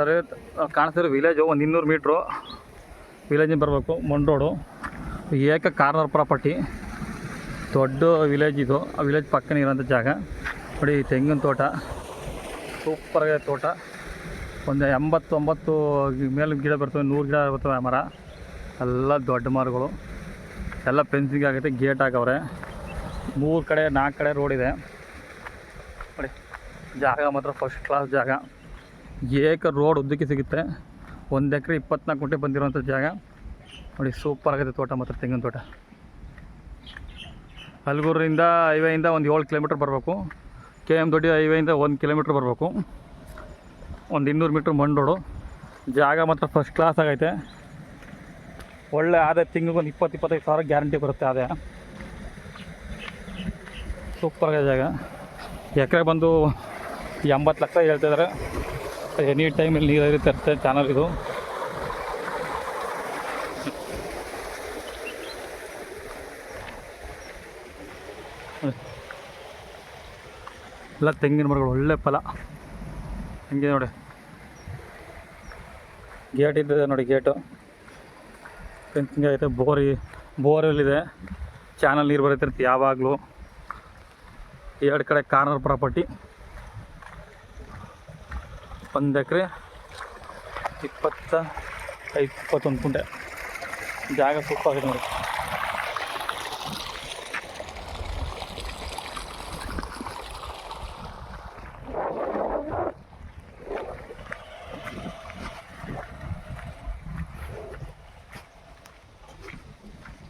ಸರಿ ಕಾಣಿಸ್ತಿರೋ ವಿಲೇಜು ಒಂದು ಇನ್ನೂರು ಮೀಟ್ರು ವಿಲೇಜಿಂದ ಬರಬೇಕು ಮೊಂಡೋಡು ಏಕ ಕಾರ್ನರ್ ಪ್ರಾಪರ್ಟಿ ದೊಡ್ಡ ವಿಲೇಜ್ ಇದು. ಆ ವಿಲೇಜ್ ಪಕ್ಕನೇ ಇರೋಂಥ ಜಾಗ. ನೋಡಿ ತೆಂಗಿನ ತೋಟ. ಸೂಪರಾಗಿದೆ ತೋಟ. ಒಂದು ಎಂಬತ್ತೊಂಬತ್ತು ಮೇಲೆ ಗಿಡ ಬರ್ತವೆ, ನೂರು ಗಿಡ ಬರ್ತವೆ ಮರ. ಎಲ್ಲ ದೊಡ್ಡ ಮರಗಳು. ಎಲ್ಲ ಫೆನ್ಸಿಂಗ್ ಆಗುತ್ತೆ ಗೇಟ್ ಹಾಕವ್ರೆ ಮೂರು ಕಡೆ, ನಾಲ್ಕು ಕಡೆ ರೋಡ್ ಇದೆ. ನೋಡಿ, ಜಾಗ ಮಾತ್ರ ಫಸ್ಟ್ ಕ್ಲಾಸ್ ಜಾಗ. ಏಕ ರೋಡ್ ಉದ್ದಕ್ಕೆ ಸಿಗುತ್ತೆ. ಒಂದು ಎಕರೆ ಇಪ್ಪತ್ನಾಲ್ಕು ಗುಂಟೆ ಬಂದಿರೋಂಥ ಜಾಗ. ನೋಡಿ, ಸೂಪರ್ ಆಗುತ್ತೆ ತೋಟ ಮಾತ್ರ, ತೆಂಗಿನ ತೋಟ. ಹಲಗೂರಿಂದ ಹೈವೇಯಿಂದ ಒಂದು ಏಳು ಕಿಲೋಮೀಟ್ರ್ ಬರಬೇಕು. ಕೆ ಎಂ ದೊಡ್ಡ ಹೈವೇಯಿಂದ ಒಂದು ಕಿಲೋಮೀಟ್ರ್ ಬರಬೇಕು. ಒಂದು ಇನ್ನೂರು ಮೀಟ್ರ್ ಮಣ್ಣು ರೋಡು. ಜಾಗ ಮಾತ್ರ ಫಸ್ಟ್ ಕ್ಲಾಸ್ ಆಗೈತೆ. ಒಳ್ಳೆ ಆದಾಯ, ತಿಂಗಳಿಗೆ ಒಂದು ಇಪ್ಪತ್ತು, ಇಪ್ಪತ್ತೈದು ಸಾವಿರ ಗ್ಯಾರಂಟಿ ಬರುತ್ತೆ ಆದಾಯ. ಸೂಪರ್ ಆಗಿದೆ ಜಾಗ. ಎಕರೆ ಬಂದು ಎಂಬತ್ತು ಲಕ್ಷ ಹೇಳ್ತಿದ್ದಾರೆ ಎನಿ ಟೈಮಲ್ಲಿ ನೀರು ಹರಿತಿರುತ್ತೆ ಚಾನಲ್ ಇದು. ಎಲ್ಲ ತೆಂಗಿನ ಮರಗಳು, ಒಳ್ಳೆ ಫಲ. ಹಂಗೆ ನೋಡಿ. ಗೇಟ್ ಇದ್ದಿದೆ ನೋಡಿ ಗೇಟು. ಫೆನ್ಸಿಂಗ್ ಐತೆ ಬೋರಿ ಬೋರಲ್ಲಿದೆ ಚಾನಲ್ ನೀರು ಬರೀತಿರುತ್ತೆ ಯಾವಾಗಲೂ. ಎರಡು ಕಡೆ ಕಾರ್ನರ್ ಪ್ರಾಪರ್ಟಿ ಒಂದು ಎಕರೆ ಇಪ್ಪತ್ತ ಐದು ಇಪ್ಪತ್ತೊಂದು ಕುಂಟೆ. ಜಾಗ ಸೂಪರ್ ನೋಡಿ